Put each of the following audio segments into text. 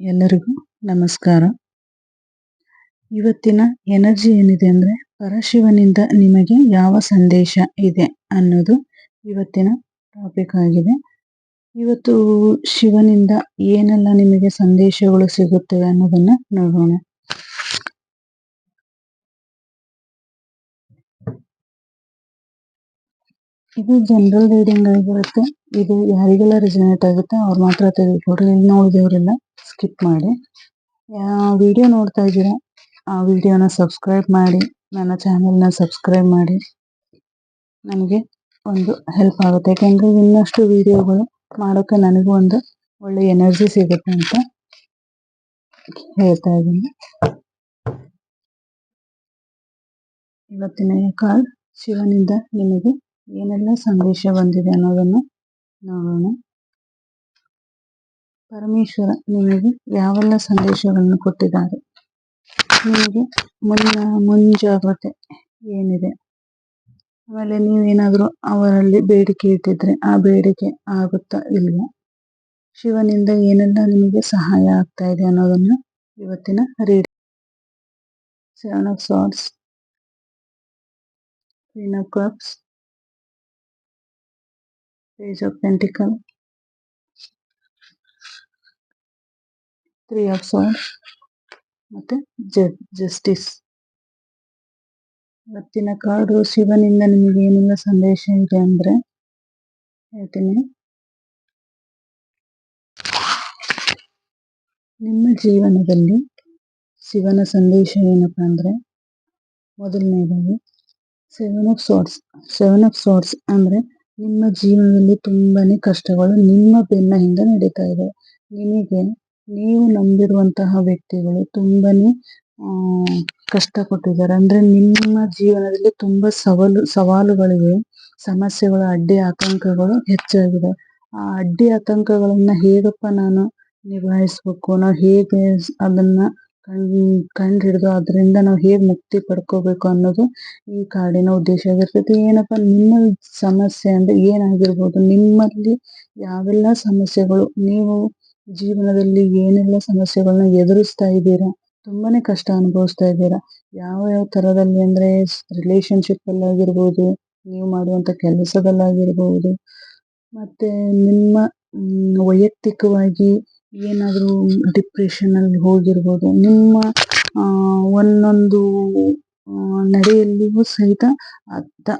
ಎಲ್ಲರಿಗೂ ನಮಸ್ಕಾರ. ಇವತ್ತಿನ ಎನರ್ಜಿ ಏನಿದೆ ಅಂದ್ರೆ ಪರಶಿವನಿಂದ ನಿಮಗೆ ಯಾವ ಸಂದೇಶ ಇದೆ ಅನ್ನೋದು ಇವತ್ತಿನ ಟಾಪಿಕ್ ಆಗಿದೆ. ಇವತ್ತು ಶಿವನಿಂದ ಏನೆಲ್ಲ ನಿಮಗೆ ಸಂದೇಶಗಳು ಸಿಗುತ್ತವೆ ಅನ್ನೋದನ್ನ ನೋಡೋಣ. ಇದು ಜನರಲ್ ರೀಡಿಂಗ್ ಆಗಿರುತ್ತೆ. ಇದು ಯಾರಿಗೆಲ್ಲ ರೆಸಿನೇಟ್ ಆಗುತ್ತೆ ಅವ್ರು ಮಾತ್ರ ತೆಗೆದುಕೊಡ್ರಿ ನೋಡಿದವರೆಲ್ಲ. ಸ್ಕಿಪ್ ಮಾಡಿ. ವಿಡಿಯೋ ನೋಡ್ತಾ ಇದ್ದೀರಾ? ಆ ವಿಡಿಯೋನ ಸಬ್ಸ್ಕ್ರೈಬ್ ಮಾಡಿ, ನನ್ನ ಚಾನೆಲ್ನ ಸಬ್ಸ್ಕ್ರೈಬ್ ಮಾಡಿ. ನನಗೆ ಒಂದು ಹೆಲ್ಪ್ ಆಗುತ್ತೆ. ಯಾಕೆಂದರೆ ಇನ್ನಷ್ಟು ವಿಡಿಯೋಗಳು ಮಾಡೋಕ್ಕೆ ನನಗೂ ಒಂದು ಒಳ್ಳೆ ಎನರ್ಜಿ ಸಿಗುತ್ತೆ ಅಂತ ಹೇಳ್ತಾ ಇದ್ದೀನಿ. ಇವತ್ತಿನ ಕಾರ್ಡ್ ಶಿವನಿಂದ ನಿಮಗೆ ಏನೆಲ್ಲ ಸಂದೇಶ ಬಂದಿದೆ ಅನ್ನೋದನ್ನು ನೋಡೋಣ. ಪರಮೇಶ್ವರ ನಿಮಗೆ ಯಾವೆಲ್ಲ ಸಂದೇಶಗಳನ್ನು ಕೊಟ್ಟಿದ್ದಾರೆ? ನಿಮಗೆ ಮುನ್ನ ಮುಂಜಾಗ್ರತೆ ಏನಿದೆ? ಆಮೇಲೆ ನೀವೇನಾದರೂ ಅವರಲ್ಲಿ ಬೇಡಿಕೆ ಇಟ್ಟಿದ್ರೆ ಆ ಬೇಡಿಕೆ ಆಗುತ್ತಾ ಇಲ್ಲ? ಶಿವನಿಂದ ಏನೆಲ್ಲ ನಿಮಗೆ ಸಹಾಯ ಆಗ್ತಾ ಇದೆ ಅನ್ನೋದನ್ನು ಇವತ್ತಿನ read seven of swords queen of cups, page of pentacle three of swords ಮತ್ತೆ ಜಸ್ಟಿಸ್ ಇವತ್ತಿನ ಕಾರ್ಡು ಶಿವನಿಂದ ನಿಮಗೆ ಏನೆಲ್ಲ, ಸಂದೇಶ ಇದೆ ಅಂದರೆ ಹೇಳ್ತೀನಿ. ನಿಮ್ಮ ಜೀವನದಲ್ಲಿ ಶಿವನ ಸಂದೇಶ ಏನಪ್ಪ ಅಂದರೆ ಮೊದಲನೇದಾಗಿ seven of swords seven of swords ಅಂದ್ರೆ ನಿಮ್ಮ ಜೀವನದಲ್ಲಿ ತುಂಬಾನೇ ಕಷ್ಟಗಳು ನಿಮ್ಮ ಬೆನ್ನ ಹಿಂದೆ ನಡೀತಾ ಇದೆ. ನಿಮಗೆ ನೀವು ನಂಬಿರುವಂತಹ ವ್ಯಕ್ತಿಗಳು ತುಂಬಾನೇ ಆಹ್ಹ್ ಕಷ್ಟ ಕೊಟ್ಟಿದ್ದಾರೆ. ಅಂದ್ರೆ ನಿಮ್ಮ ಜೀವನದಲ್ಲಿ ತುಂಬಾ ಸವಾಲು, ಸವಾಲುಗಳಿವೆ. ಸಮಸ್ಯೆಗಳು, ಅಡ್ಡಿ ಆತಂಕಗಳು ಹೆಚ್ಚಾಗಿದೆ. ಆ ಅಡ್ಡಿ ಆತಂಕಗಳನ್ನ ಹೇಗಪ್ಪ ನಾನು ನಿಭಾಯಿಸ್ಬೇಕು? ನಾವು ಹೇಗೆ ಅದನ್ನ ಕಂಡ್ ಹಿಡಿದು ಅದರಿಂದ ನಾವು ಹೇಗೆ ಮುಕ್ತಿ ಪಡ್ಕೋಬೇಕು ಅನ್ನೋದು ಈ ಕಾಡಿನ ಉದ್ದೇಶ ಆಗಿರ್ತೈತಿ. ಏನಪ್ಪ, ನಿಮ್ಮ ಸಮಸ್ಯೆ ಅಂದ್ರೆ ಏನಾಗಿರ್ಬೋದು? ನಿಮ್ಮಲ್ಲಿ ಯಾವೆಲ್ಲ ಸಮಸ್ಯೆಗಳು? ನೀವು ಜೀವನದಲ್ಲಿ ಏನೆಲ್ಲ ಸಮಸ್ಯೆಗಳನ್ನ ಎದುರಿಸ್ತಾ ಇದ್ದೀರಾ? ತುಂಬಾನೇ ಕಷ್ಟ ಅನುಭವಿಸ್ತಾ ಇದ್ದೀರಾ? ಯಾವ ಯಾವ ತರದಲ್ಲಿ ಅಂದ್ರೆ ಅಲ್ಲಿ ಆಗಿರ್ಬೋದು ನೀವು ಮಾಡುವಂತ ಕೆಲಸದಲ್ಲಾಗಿರ್ಬೋದು, ಮತ್ತೆ ನಿಮ್ಮ ವೈಯಕ್ತಿಕವಾಗಿ ಏನಾದರೂ ಡಿಪ್ರೆಷನ್ ಅಲ್ಲಿ ಹೋಗಿರ್ಬೋದು, ನಿಮ್ಮ ಒಂದೊಂದು ನಡೆಯಲ್ಲಿಯೂ ಸಹಿತ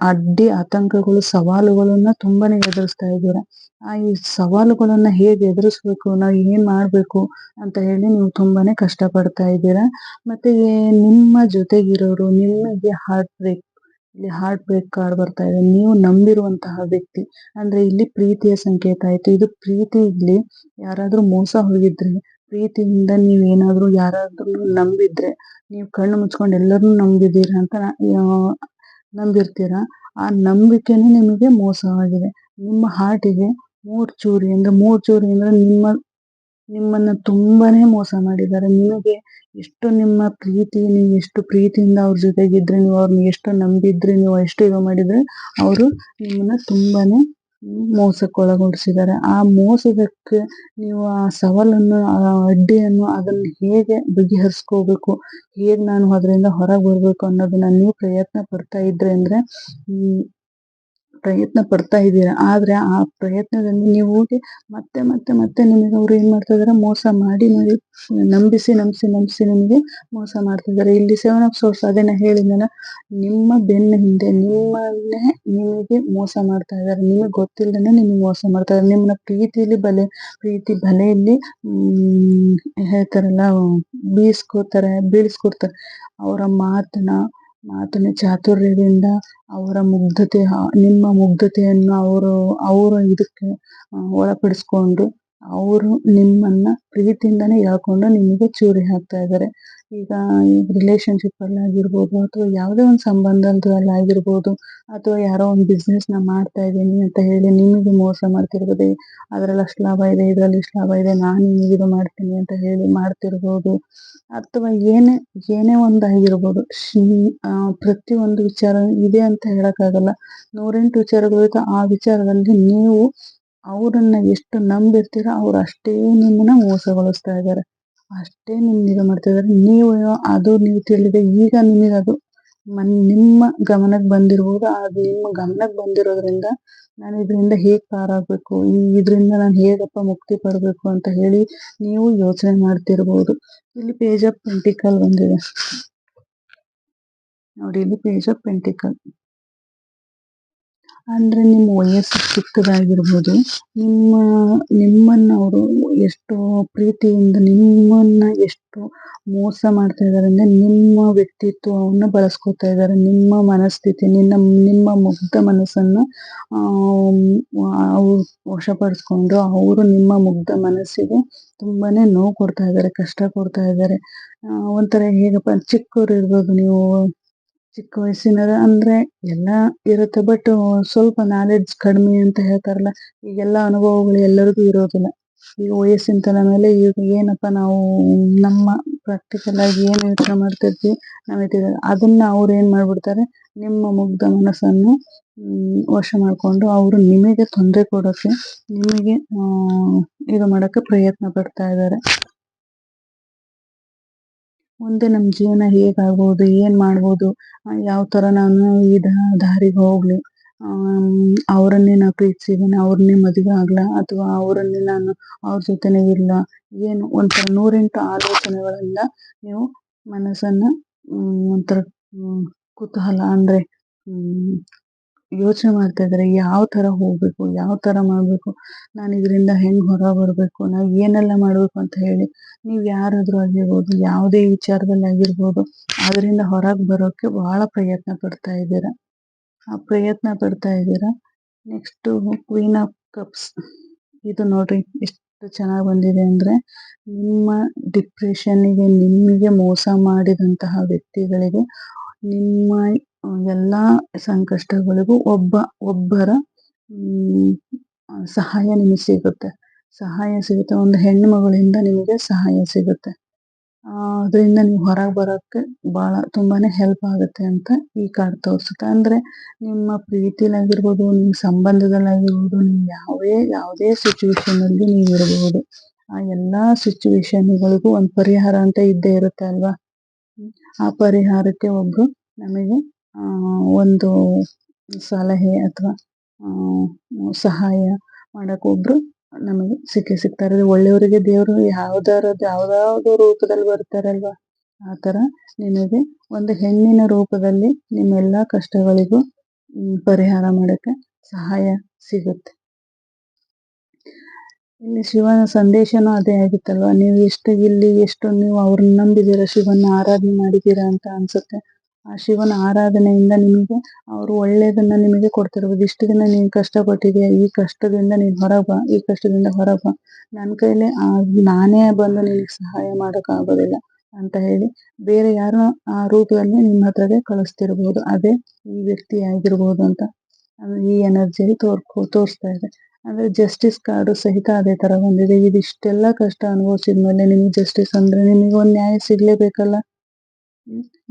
ಅಡ್ಡಿ ಆತಂಕಗಳು, ಸವಾಲುಗಳನ್ನ ತುಂಬಾನೇ ಎದುರಿಸ್ತಾ ಇದ್ದೀರಾ? ಆ, ಈ ಸವಾಲುಗಳನ್ನ ಹೇಗೆ ಎದುರಿಸ್ಬೇಕು, ನಾವು ಏನ್ ಮಾಡ್ಬೇಕು ಅಂತ ಹೇಳಿ ನೀವು ತುಂಬಾನೇ ಕಷ್ಟ ಪಡ್ತಾ ಇದ್ದೀರಾ? ಮತ್ತೆ ನಿಮ್ಮ ಜೊತೆಗಿರೋರು, ನಿಮಗೆ ಹಾರ್ಟ್ ಬ್ರೇಕ್ ಇಲ್ಲಿ ಹಾರ್ಟ್ ಬ್ರೇಕ್ ಕಾರ್ಡ್ ಬರ್ತಾ ಇದೆ. ನೀವು ನಂಬಿರುವಂತಹ ವ್ಯಕ್ತಿ, ಅಂದ್ರೆ ಇಲ್ಲಿ ಪ್ರೀತಿಯ ಸಂಕೇತ ಆಯ್ತು. ಇದು ಪ್ರೀತಿ ಇಲ್ಲಿ ಯಾರಾದ್ರೂ ಮೋಸ ಹೋಗಿದ್ರೆ ಪ್ರೀತಿಯಿಂದ ನೀವು ಏನಾದ್ರು ಯಾರಾದ್ರೂ ನಂಬಿದ್ರೆ, ನೀವು ಕಣ್ಣು ಮುಚ್ಕೊಂಡು ಎಲ್ಲರನ್ನೂ ನಂಬಿದೀರ ಅಂತ ನಂಬಿರ್ತೀರ? ಆ ನಂಬಿಕೆನೇ ನಿಮಗೆ ಮೋಸವಾಗಿದೆ ನಿಮ್ಮ ಹಾರ್ಟಿಗೆ ಮೂರ್ ಚೂರಿ ಅಂದ್ರೆ ಮೂರ್ ಚೂರಿ ಅಂದ್ರೆ ನಿಮ್ಮ, ನಿಮ್ಮನ್ನ ತುಂಬಾನೇ ಮೋಸ ಮಾಡಿದ್ದಾರೆ. ನಿಮಗೆ ಎಷ್ಟು ನಿಮ್ಮ ಪ್ರೀತಿ, ನೀವು ಎಷ್ಟು ಪ್ರೀತಿಯಿಂದ ಅವ್ರ ಜೊತೆಗಿದ್ರೆ ನೀವು ಅವ್ರನ್ನ ಎಷ್ಟು ನಂಬಿದ್ರೆ, ನೀವು ಎಷ್ಟು ಇದು ಮಾಡಿದ್ರೆ, ಅವರು ನಿಮ್ಮನ್ನ ತುಂಬಾನೇ ಮೋಸಕ್ಕೊಳಗೊಳಿಸಿದ್ದಾರೆ ಆ ಮೋಸದಕ್ಕೆ ನೀವು ಆ ಸವಾಲನ್ನು ಅಡ್ಡಿಯನ್ನು ಅದನ್ನು ಹೇಗೆ ಬಗೆಹರಿಸ್ಕೋಬೇಕು, ಹೇಗೆ ನಾನು ಅದರಿಂದ ಹೊರಗೆ ಬರಬೇಕು ಅನ್ನೋದನ್ನ ನೀವು ಪ್ರಯತ್ನ ಪಡ್ತಾ ಇದ್ರಿ ಅಂದ್ರೆ ಪ್ರಯತ್ನ ಪಡ್ತಾ ಇದ್ದೀರಾ? ಆದ್ರೆ ಆ ಪ್ರಯತ್ನದಲ್ಲಿ ನೀವು ಮತ್ತೆ ಮತ್ತೆ ಮತ್ತೆ ನಿಮಗೆ ಅವ್ರು ಏನ್ ಮಾಡ್ತಾ ಇದಾರೆ ಮೋಸ ಮಾಡಿ ನೋಡಿ, ನಂಬಿಸಿ ನಂಬಿಸಿ ನಂಬಿಸಿ ನಿಮಗೆ ಮೋಸ ಮಾಡ್ತಾ ಇದ್ದಾರೆ. ಇಲ್ಲಿ ಸೆವೆನ್ ಆಫ್ ಸೋರ್ಸ್ ಅದನ್ನ ಹೇಳಿದ್ನಲ್ಲ? ನಿಮ್ಮ ಬೆನ್ನ ಹಿಂದೆ ನಿಮ್ಮನ್ನೇ ನಿಮಗೆ ಮೋಸ ಮಾಡ್ತಾ ಇದ್ದಾರೆ. ನಿಮಗೆ ಗೊತ್ತಿಲ್ಲದೇನೆ ನಿಮಗೆ ಮೋಸ ಮಾಡ್ತಾ ಇದ್ದಾರೆ. ನಿಮ್ಮನ್ನ ಪ್ರೀತಿಯಲ್ಲಿ ಬಲೆ, ಪ್ರೀತಿ ಬಲೆಯಲ್ಲಿ ಹೇಳ್ತಾರಲ್ಲ ಬೀಸ್ಕೋತಾರೆ ಬೀಳ್ಸ್ಕೊಡ್ತಾರೆ. ಅವರ ಮಾತನ್ನ ಮಾತಿನ ಚಾತುರ್ಯದಿಂದ ಅವರ ಮುಗ್ಧತೆ ನಿಮ್ಮ ಮುಗ್ಧತೆಯನ್ನು ಅವರು ಅವರ ಇದಕ್ಕೆ ಒಳಪಡಿಸ್ಕೊಂಡು ಅವರು ನಿಮ್ಮನ್ನ ಪ್ರೀತಿಯಿಂದನೇ ಹೇಳ್ಕೊಂಡು ನಿಮಗೆ ಚೂರಿ ಹಾಕ್ತಾ ಇದ್ದಾರೆ. ಈಗ ರಿಲೇಶನ್ಶಿಪ್ ಅಲ್ಲಿ ಆಗಿರ್ಬೋದು ಅಥವಾ ಯಾವುದೇ ಒಂದು ಸಂಬಂಧದಲ್ಲಿ ಆಗಿರ್ಬೋದು ಅಥವಾ ಯಾರೋ ಒಂದು ಬಿಸ್ನೆಸ್ನ ಮಾಡ್ತಾ ಇದ್ದೀನಿ ಅಂತ ಹೇಳಿ ನಿಮಗೆ ಮೋಸ ಮಾಡ್ತಿರ್ಬೋದು. ಅದ್ರಲ್ಲಿ ಅಷ್ಟು ಲಾಭ ಇದೆ, ಇದರಲ್ಲಿ ಇಷ್ಟು ಲಾಭ ಇದೆ, ನಾನು ನಿಮಗೆ ಇದು ಮಾಡ್ತೀನಿ ಅಂತ ಹೇಳಿ ಮಾಡ್ತಿರ್ಬೋದು. ಅಥವಾ ಏನೇ ಏನೇ ಒಂದು ಆಗಿರ್ಬೋದು ಪ್ರತಿ ಒಂದು ವಿಚಾರ ಇದೆ ಅಂತ ಹೇಳಕ್ಕಾಗಲ್ಲ. ನೂರೆಂಟು ವಿಚಾರಗಳು ಆ ವಿಚಾರದಲ್ಲಿ ನೀವು ಅವರನ್ನ ಎಷ್ಟು ನಂಬಿರ್ತೀರೋ ಅವ್ರು ಅಷ್ಟೇ ನಿಮ್ಮನ್ನ ಮೋಸಗೊಳಿಸ್ತಾ ಇದ್ದಾರೆ. ಅಷ್ಟೇ ನಿಮ್ಮ ಇದು ಮಾಡ್ತಾ ಇದ್ದಾರೆ. ನೀವು ಅದು ನೀವು ತಿಳಿದೆ, ಈಗ ನಿಮಗೆ ಅದು ಮನ್, ನಿಮ್ಮ ಗಮನಕ್ಕೆ ಬಂದಿರ್ಬೋದು. ಅದು ನಿಮ್ಮ ಗಮನಕ್ಕೆ ಬಂದಿರೋದ್ರಿಂದ ನಾನು ಇದರಿಂದ ಹೇಗೆ ಪಾರಾಗಬೇಕು? ಈ ಇದರಿಂದ ನಾನು ಹೇಗಪ್ಪ ಮುಕ್ತಿ ಪಡಬೇಕು ಅಂತ ಹೇಳಿ ನೀವು ಯೋಚನೆ ಮಾಡ್ತಿರ್ಬೋದು. ಇಲ್ಲಿ ಪೇಜ್ ಆಫ್ ಪೆಂಟಿಕಲ್ ಬಂದಿದೆ. ನೋಡಿ, ಇಲ್ಲಿ ಪೇಜ್ ಆಫ್ ಪೆಂಟಿಕಲ್ ಅಂದ್ರೆ ನಿಮ್ಮ ವಯಸ್ಸು ಚಿಕ್ಕದಾಗಿರ್ಬೋದು, ನಿಮ್ಮ ನಿಮ್ಮನ್ನ ಅವರು ಎಷ್ಟು ಪ್ರೀತಿಯಿಂದ, ನಿಮ್ಮನ್ನ ಎಷ್ಟು ಮೋಸ ಮಾಡ್ತಾ ಇದ್ದಾರೆ ಅಂದ್ರೆ ನಿಮ್ಮ ವ್ಯಕ್ತಿತ್ವವನ್ನು ಬಳಸ್ಕೊತಾ ಇದ್ದಾರೆ, ನಿಮ್ಮ ಮನಸ್ಥಿತಿ, ನಿನ್ನ, ನಿಮ್ಮ ಮುಗ್ಧ ಮನಸ್ಸನ್ನ ಅವರು ವಶಪಡಿಸ್ಕೊಂಡು ಅವರು ನಿಮ್ಮ ಮುಗ್ಧ ಮನಸ್ಸಿಗೆ ತುಂಬಾನೇ ನೋವು ಕೊಡ್ತಾ ಇದ್ದಾರೆ, ಕಷ್ಟ ಕೊಡ್ತಾ ಇದ್ದಾರೆ. ಒಂಥರ ಹೇಗಪ್ಪ, ಚಿಕ್ಕವರು ಇರ್ಬೋದು ನೀವು ಚಿಕ್ಕ ವಯಸ್ಸಿನ ಅಂದ್ರೆ ಎಲ್ಲ ಇರುತ್ತೆ ಬಟ್ ಸ್ವಲ್ಪ ನಾಲೆಡ್ಜ್ ಕಡಿಮೆ ಅಂತ ಹೇಳ್ತಾರಲ್ಲ, ಈಗೆಲ್ಲ ಅನುಭವಗಳು ಎಲ್ಲರಿಗೂ ಇರೋದಿಲ್ಲ. ಈಗ ವಯಸ್ಸಿನ ತನ ಮೇಲೆ ಈಗ ಏನಪ್ಪ ನಾವು ನಮ್ಮ ಪ್ರಾಕ್ಟಿಕಲ್ ಆಗಿ ಏನು ಯೋಚನೆ ಮಾಡ್ತಿರ್ತೀವಿ ನಾವು ಅದನ್ನ ಅವ್ರು ಏನ್ ಮಾಡ್ಬಿಡ್ತಾರೆ, ನಿಮ್ಮ ಮುಗ್ಧ ಮನಸ್ಸನ್ನು ವಶ ಮಾಡ್ಕೊಂಡು ಅವರು ನಿಮಗೆ ತೊಂದರೆ ಕೊಡೋಕೆ ನಿಮಗೆ ಇದು ಮಾಡಕ್ಕೆ ಪ್ರಯತ್ನ ಪಡ್ತಾ ಇದ್ದಾರೆ. ಮುಂದೆ ನಮ್ಮ ಜೀವನ ಹೇಗಾಗ್ಬೋದು ಏನು ಮಾಡ್ಬೋದು ಯಾವ ಥರ ನಾನು ಈ ದಾರಿಗೆ ಹೋಗಲಿ ಅವರನ್ನೇ ನಾನು ಪ್ರೀತಿಸಿದ್ದೀನಿ, ಅವ್ರನ್ನೇ ಮದುವೆ ಆಗ್ಲಾ, ಅಥವಾ ಅವರನ್ನೇ ನಾನು ಅವ್ರ ಜೊತೆನೇ ಇಲ್ಲ ಏನು ಒಂಥರ ನೂರೆಂಟು ಆಲೋಚನೆಗಳಿಂದ ನೀವು ಮನಸ್ಸನ್ನು ಒಂಥರ ಕುತೂಹಲ ಅಂದರೆ ಯೋಚನೆ ಮಾಡ್ತಾ ಇದ್ದಾರೆ ಯಾವ ತರ ಹೋಗ್ಬೇಕು, ಯಾವ ತರ ಮಾಡಬೇಕು, ನಾನು ಇದರಿಂದ ಹೆಂಗ್ ಹೊರ ಬರಬೇಕು, ನಾವು ಏನೆಲ್ಲ ಮಾಡಬೇಕು ಅಂತ ಹೇಳಿ ನೀವು ಯಾರಾದ್ರೂ ಆಗಿರ್ಬೋದು, ಯಾವುದೇ ವಿಚಾರದಲ್ಲಿ ಆಗಿರ್ಬೋದು ಅದರಿಂದ ಹೊರಗೆ ಬರೋಕೆ ಬಹಳ ಪ್ರಯತ್ನ ಪಡ್ತಾ ಇದ್ದೀರಾ? ಆ ಪ್ರಯತ್ನ ಪಡ್ತಾ ಇದ್ದೀರಾ? ನೆಕ್ಸ್ಟ್ ಕ್ವೀನ್ ಆಫ್ ಕಪ್ಸ್ ಇದು ನೋಡ್ರಿ, ಎಷ್ಟು ಚೆನ್ನಾಗಿ ಬಂದಿದೆ ಅಂದ್ರೆ ನಿಮ್ಮ ಡಿಪ್ರೆಷನ್ಗೆ ನಿಮಗೆ ಮೋಸ ಮಾಡಿದಂತಹ ವ್ಯಕ್ತಿಗಳಿಗೆ ನಿಮ್ಮ ಎಲ್ಲಾ ಸಂಕಷ್ಟಗಳಿಗೂ ಒಬ್ಬ, ಒಬ್ಬರ ಸಹಾಯ ನಿಮಗೆ ಸಿಗುತ್ತೆ. ಸಹಾಯ ಸಿಗುತ್ತೆ. ಒಂದು ಹೆಣ್ಣು ಮಗಳಿಂದ ನಿಮಗೆ ಸಹಾಯ ಸಿಗುತ್ತೆ. ಅದರಿಂದ ನೀವು ಹೊರಗೆ ಬರೋಕ್ಕೆ ಭಾಳ ತುಂಬಾನೇ ಹೆಲ್ಪ್ ಆಗುತ್ತೆ ಅಂತ ಈ ಕಾರ್ಡ್ ತೋರಿಸುತ್ತೆ. ಅಂದರೆ ನಿಮ್ಮ ಪ್ರೀತಿಲಾಗಿರ್ಬೋದು ನಿಮ್ಮ ಸಂಬಂಧದಲ್ಲಾಗಿರ್ಬೋದು, ನೀವು ಯಾವುದೇ ಯಾವುದೇ ಸಿಚುವೇಶನಲ್ಲಿ ನೀವು ಇರಬಹುದು ಆ ಎಲ್ಲ ಸಿಚುವೇಶನ್ಗಳಿಗೂ ಒಂದು ಪರಿಹಾರ ಅಂತ ಇದ್ದೇ ಇರುತ್ತೆ ಅಲ್ವಾ? ಆ ಪರಿಹಾರಕ್ಕೆ ಒಬ್ರು ನಮಗೆ ಒಂದು ಸಲಹೆ ಅಥವಾ ಸಹಾಯ ಒಬ್ರು ನಮಗೆ ಸಿಕ್ಕೇ ಸಿಗ್ತಾರೆ. ಒಳ್ಳೆಯವರಿಗೆ ದೇವರು ಯಾವ್ದಾರ ಯಾವ್ದಾವ್ದೋ ರೂಪದಲ್ಲಿ ಬರ್ತಾರಲ್ವಾ? ಆ ಥರ ನಿಮಗೆ ಒಂದು ಹೆಣ್ಣಿನ ರೂಪದಲ್ಲಿ ನಿಮ್ಮೆಲ್ಲ ಕಷ್ಟಗಳಿಗೂ ಪರಿಹಾರ ಮಾಡಕ್ಕೆ ಸಹಾಯ ಸಿಗುತ್ತೆ. ಇಲ್ಲಿ ಶಿವನ ಸಂದೇಶನು ಅದೇ ಆಗಿತ್ತಲ್ವಾ? ನೀವು ಎಷ್ಟು ಇಲ್ಲಿ ಎಷ್ಟು ನೀವು ಅವ್ರನ್ನ ನಂಬಿದೀರ ಶಿವನ ಆರಾಧನೆ ಮಾಡಿದೀರ ಅಂತ ಅನ್ಸುತ್ತೆ. ಆ ಶಿವನ ಆರಾಧನೆಯಿಂದ ನಿಮಗೆ, ಅವರು ಒಳ್ಳೇದನ್ನ ನಿಮಗೆ ಕೊಡ್ತಿರ್ಬೋದು. ಇಷ್ಟು ದಿನ ನೀನ್ ಕಷ್ಟ ಪಟ್ಟಿದೀಯ ಈ ಕಷ್ಟದಿಂದ ನೀನು ಹೊರಬ ಈ ಕಷ್ಟದಿಂದ ಹೊರಬ ನನ್ನ ಕೈಲಿ ಆ ನಾನೇ ಬಂದು ನಿನಗೆ ಸಹಾಯ ಮಾಡೋಕ್ಕಾಗೋದಿಲ್ಲ ಅಂತ ಹೇಳಿ ಬೇರೆ ಯಾರೋ ಆ ರೂಪದಲ್ಲಿ ನಿಮ್ಮ ಹತ್ರಗೆ ಕಳಿಸ್ತಿರ್ಬೋದು. ಅದೇ ಈ ವ್ಯಕ್ತಿ ಆಗಿರ್ಬೋದು ಅಂತ ಈ ಎನರ್ಜಿಯಲ್ಲಿ ತೋರ್ಕೊ, ತೋರಿಸ್ತಾ ಇದೆ. ಅಂದ್ರೆ ಜಸ್ಟಿಸ್ ಕಾರ್ಡ್ ಸಹಿತ ಅದೇ ತರ ಬಂದಿದೆ. ಇದಿಷ್ಟೆಲ್ಲ ಕಷ್ಟ ಅನುಭವಿಸಿದ್ಮೇಲೆ ನಿಮಗೆ ಜಸ್ಟಿಸ್ ಅಂದ್ರೆ ನಿಮಗೆ ಒಂದು ನ್ಯಾಯ ಸಿಗ್ಲೇಬೇಕಲ್ಲ?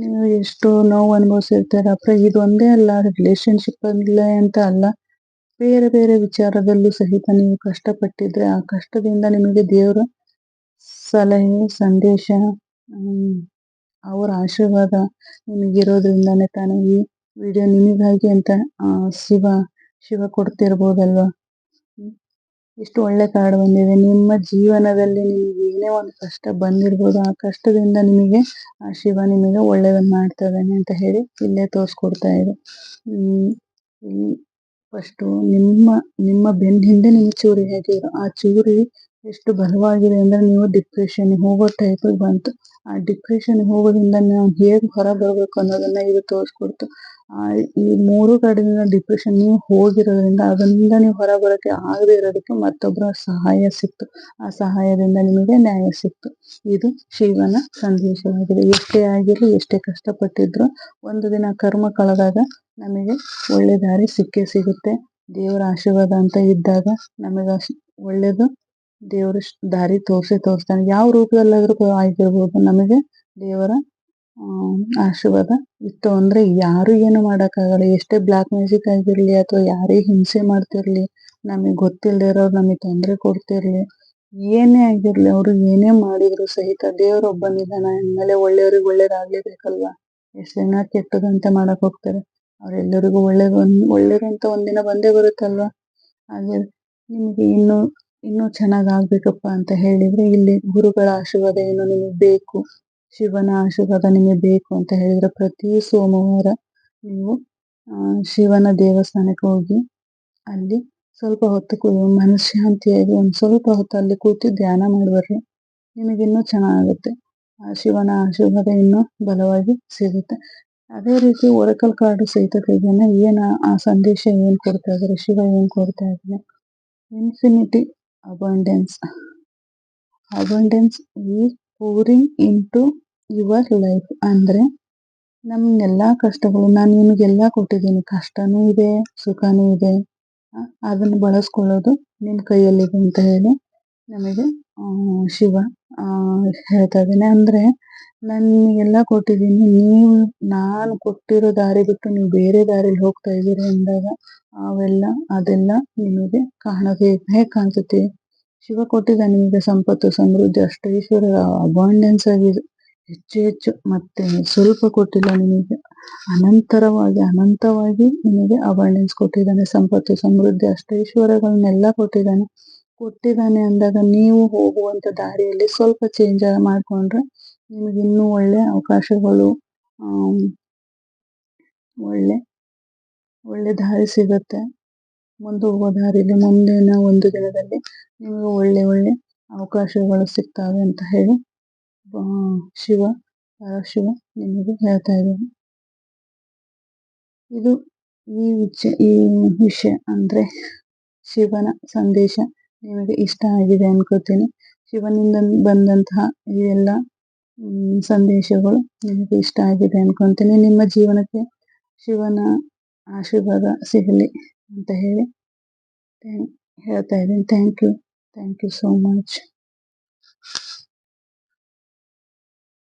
ನೀವು ಎಷ್ಟು ನೋವು ಅನುಭವಿಸಿರ್ತೀರ. ಇದು ಒಂದೇ ಅಲ್ಲ ರಿಲೇಶನ್ಶಿಪ್ ಅಲ್ಲ ಅಂತ ಅಲ್ಲ. ಬೇರೆ ಬೇರೆ ವಿಚಾರದಲ್ಲೂ ಸಹಿತ ನೀವು ಕಷ್ಟಪಟ್ಟಿದ್ರೆ ಆ ಕಷ್ಟದಿಂದ ನಿಮಗೆ ದೇವರ ಸಲಹೆ, ಸಂದೇಶ ಅವರ ಆಶೀರ್ವಾದ ನಿಮಗಿರೋದ್ರಿಂದಾನೇ ತಾನೇ ಈ ವಿಡಿಯೋ ನಿಮಗಾಗಿ ಅಂತ ಶಿವ ಶಿವ ಕೊಡ್ತಿರ್ಬೋದಲ್ವಾ? ಎಷ್ಟು ಒಳ್ಳೆ ಕಾರ್ಡ್ ಬಂದಿದೆ. ನಿಮ್ಮ ಜೀವನದಲ್ಲಿ ನಿಮಗೆ ಏನೇ ಒಂದು ಕಷ್ಟ ಬಂದಿರಬಹುದು ಆ ಕಷ್ಟದಿಂದ ನಿಮಗೆ ಆ ಶಿವ ನಿಮಗೆ ಒಳ್ಳೇದನ್ನ ಮಾಡ್ತಾ ಇದ್ದಾನೆ ಅಂತ ಹೇಳಿ ಇಲ್ಲೇ ತೋರಿಸ್ಕೊಡ್ತಾ ಇದೆ. ಫಸ್ಟು ನಿಮ್ಮ ನಿಮ್ಮ ಬೆನ್ನ ಹಿಂದೆ ನಿಮ್ಮ ಚೂರಿ ಹಾಕಿದ್ರು ಆ ಚೂರಿ ಎಷ್ಟು ಬಲವಾಗಿದೆ ಅಂದ್ರೆ ನೀವು ಡಿಪ್ರೆಷನ್ ಹೋಗೋ ಟೈಪ್ ಬಂತು. ಆ ಡಿಪ್ರೆಷನ್ ಹೋಗೋದ್ರಿಂದ ನಾವು ಹೇಗೆ ಹೊರ ಬರಬೇಕು ಅನ್ನೋದನ್ನ ಇದು ತೋರಿಸ್ಕೊಡ್ತು. ಆ, ಈ ಮೂರು ಕಡೆಯಿಂದ ಡಿಪ್ರೆಷನ್ ನೀವು ಹೋಗಿರೋದ್ರಿಂದ ಅದರಿಂದ ನೀವು ಹೊರ ಬರೋಕೆ ಆಗದೆ ಇರೋದಕ್ಕೆ ಮತ್ತೊಬ್ಬರ ಸಹಾಯ ಸಿಕ್ತು. ಆ ಸಹಾಯದಿಂದ ನಿಮಗೆ ನ್ಯಾಯ ಸಿಕ್ತು. ಇದು ಶಿವನ ಸಂದೇಶವಾಗಿದೆ. ಎಷ್ಟೇ ಆಗಿರಲಿ, ಎಷ್ಟೇ ಕಷ್ಟಪಟ್ಟಿದ್ರು ಒಂದು ದಿನ ಕರ್ಮ ಕಳೆದಾಗ ನಮಗೆ ಒಳ್ಳೆ ದಾರಿ ಸಿಕ್ಕೇ ಸಿಗುತ್ತೆ. ದೇವರ ಆಶೀರ್ವಾದ ಅಂತ ಇದ್ದಾಗ ನಮಗೆ ಒಳ್ಳೇದು ದೇವರು ದಾರಿ ತೋರಿಸಿ ತೋರಿಸ್ತಾನೆ. ಯಾವ ರೂಪದಲ್ಲಾದ್ರೂ ಆಗಿರ್ಬೋದು ನಮಗೆ ದೇವರ ಆಶೀರ್ವಾದ. ಇತ್ತು ಅಂದ್ರೆ ಯಾರು ಏನು ಮಾಡೋಕ್ಕಾಗಲ್ಲ. ಎಷ್ಟೇ ಬ್ಲಾಕ್ ಮ್ಯಾಜಿಕ್ ಆಗಿರ್ಲಿ ಅಥವಾ ಯಾರೇ ಹಿಂಸೆ ಮಾಡ್ತಿರ್ಲಿ, ನಮಗೆ ಗೊತ್ತಿಲ್ಲದೆ ಇರೋರು ನಮಗೆ ತೊಂದರೆ ಕೊಡ್ತಿರ್ಲಿ, ಏನೇ ಆಗಿರ್ಲಿ ಅವರು ಏನೇ ಮಾಡಿದ್ರು ಸಹಿತ ದೇವರೊಬ್ಬನಿದಾನ ಆಮೇಲೆ ಒಳ್ಳೆಯವ್ರಿಗೆ ಒಳ್ಳೇದಾಗ್ಲೇಬೇಕಲ್ವಾ? ಎಷ್ಟು ಜನ ಕೆಟ್ಟದಂತೆ ಮಾಡಕ್ ಹೋಗ್ತಾರೆ. ಅವರೆಲ್ಲರಿಗೂ ಒಳ್ಳೇದು ಒಳ್ಳೇದು ಅಂತ ಒಂದಿನ ಬಂದೇ ಬರುತ್ತಲ್ವಾ? ಹಾಗೆ ನಿಮಗೆ ಇನ್ನೂ ಇನ್ನೂ ಚೆನ್ನಾಗಿ ಆಗ್ಬೇಕಪ್ಪ ಅಂತ ಹೇಳಿದ್ರೆ, ಇಲ್ಲಿ ಗುರುಗಳ ಆಶೀರ್ವಾದ ಏನು ನಿಮಗೆ ಬೇಕು? ಶಿವನ ಆಶೀರ್ವಾದ ನಿಮಗೆ ಬೇಕು ಅಂತ ಹೇಳಿದ್ರೆ, ಪ್ರತಿ ಸೋಮವಾರ ನೀವು ಶಿವನ ದೇವಸ್ಥಾನಕ್ಕೆ ಹೋಗಿ, ಅಲ್ಲಿ ಸ್ವಲ್ಪ ಹೊತ್ತು ಮನಃಶಾಂತಿಯಾಗಿ ಒಂದು ಸ್ವಲ್ಪ ಹೊತ್ತು ಅಲ್ಲಿ ಕೂತು ಧ್ಯಾನ ಮಾಡಿಬರ್ರಿ ನಿಮಗೆ ಇನ್ನೂ ಚೆನ್ನಾಗುತ್ತೆ. ಆ ಶಿವನ ಆಶೀರ್ವಾದ ಇನ್ನೂ ಬಲವಾಗಿ ಸಿಗುತ್ತೆ. ಅದೇ ರೀತಿ ಒರಕಲ್ ಕಾರ್ಡ್ ಸಹಿತ ತೆಗೆನ ಏನ, ಆ ಸಂದೇಶ ಏನ್ ಕೊಡ್ತಾ ಇದ್ದಾರೆ, ಶಿವ ಏನ್ ಕೊಡ್ತಾ ಇದ್ದಾನೆ infinity abundance is pouring into your life ಅಂದ್ರೆ ನಮ್ಗೆಲ್ಲ ಕಷ್ಟಗಳು, ನಾನು ನಿಮಗೆಲ್ಲ ಕೊಟ್ಟಿದ್ದೀನಿ. ಕಷ್ಟನೂ ಇದೆ, ಸುಖನೂ ಇದೆ. ಅದನ್ನ ಬಳಸ್ಕೊಳ್ಳೋದು ನಿನ್ನ ಕೈಯಲ್ಲಿದೆ ಅಂತ ಹೇಳಿ ನಮಗೆ ಶಿವ ಹೇಳ್ತಾ ಇದ್ದಾನೆ ಅಂದ್ರೆ ನಾನು ನಿಮಗೆಲ್ಲ ಕೊಟ್ಟಿದ್ದೀನಿ. ನೀವು, ನಾನು ಕೊಟ್ಟಿರೋ ದಾರಿ ಬಿಟ್ಟು ನೀವು ಬೇರೆ ದಾರಿಲಿ ಹೋಗ್ತಾ ಇದ್ದೀರಿ ಅಂದಾಗ ಅವೆಲ್ಲ, ಅದೆಲ್ಲ ನಿಮಗೆ ಕಾಣೋದೇ ಹೇಗೆ ಕಾಣಿಸುತ್ತೆ ಶಿವ ಕೊಟ್ಟಿದ್ದ ನಿಮಗೆ ಸಂಪತ್ತು, ಸಮೃದ್ಧಿ ಅಷ್ಟೈಶ್ವರ ಅಬಾಂಡೆನ್ಸ್ ಆಗಿದೆ ಹೆಚ್ಚು ಹೆಚ್ಚು, ಮತ್ತೆ ಸ್ವಲ್ಪ ಕೊಟ್ಟಿಲ್ಲ ನಿಮಗೆ. ಅನಂತರವಾಗಿ, ಅನಂತವಾಗಿ ನಿಮಗೆ ಅಬಂಡೆನ್ಸ್ ಕೊಟ್ಟಿದ್ದಾನೆ. ಸಂಪತ್ತು, ಸಮೃದ್ಧಿ, ಅಷ್ಟೈಶ್ವರ್ಯಗಳನ್ನೆಲ್ಲ ಕೊಟ್ಟಿದ್ದಾನೆ. ಕೊಟ್ಟಿದ್ದಾನೆ ಅಂದಾಗ ನೀವು ಹೋಗುವಂತ ದಾರಿಯಲ್ಲಿ ಸ್ವಲ್ಪ ಚೇಂಜ್ ಮಾಡಿಕೊಂಡ್ರೆ ನಿಮಗೆ ಇನ್ನೂ ಒಳ್ಳೆ ಅವಕಾಶಗಳು ಒಳ್ಳೆ ಒಳ್ಳೆ ದಾರಿ ಸಿಗುತ್ತೆ. ಮುಂದೆ ಹೋಗೋ ದಾರಿಯಲ್ಲಿ ಮುಂದಿನ ಒಂದು ದಿನದಲ್ಲಿ ನಿಮಗೆ ಒಳ್ಳೆ ಒಳ್ಳೆ ಅವಕಾಶಗಳು ಸಿಗ್ತವೆ ಅಂತ ಹೇಳಿ ಶಿವ ಶಿವ ನಿಮಗೆ ಹೇಳ್ತಾ ಇದ್ದೇನೆ. ಇದು ಈ ವಿಷಯ ಅಂದ್ರೆ ಶಿವನ ಸಂದೇಶ. ನಿಮಗೆ ಇಷ್ಟ ಆಗಿದೆ ಅನ್ಕೋತೀನಿ. ಶಿವನಿಂದ ಬಂದಂತಹ ಈ ಎಲ್ಲ ಸಂದೇಶಗಳು ನಿಮಗೆ ಇಷ್ಟ ಆಗಿದೆ ಅನ್ಕೊಂತೀನಿ. ನಿಮ್ಮ ಜೀವನಕ್ಕೆ ಶಿವನ ಆಶೀರ್ವಾದ ಸಿಗಲಿ ಅಂತ ಹೇಳಿ, ಹೇಳ್ತಾ ಇದ್ದೀನಿ. Thank you thank you so much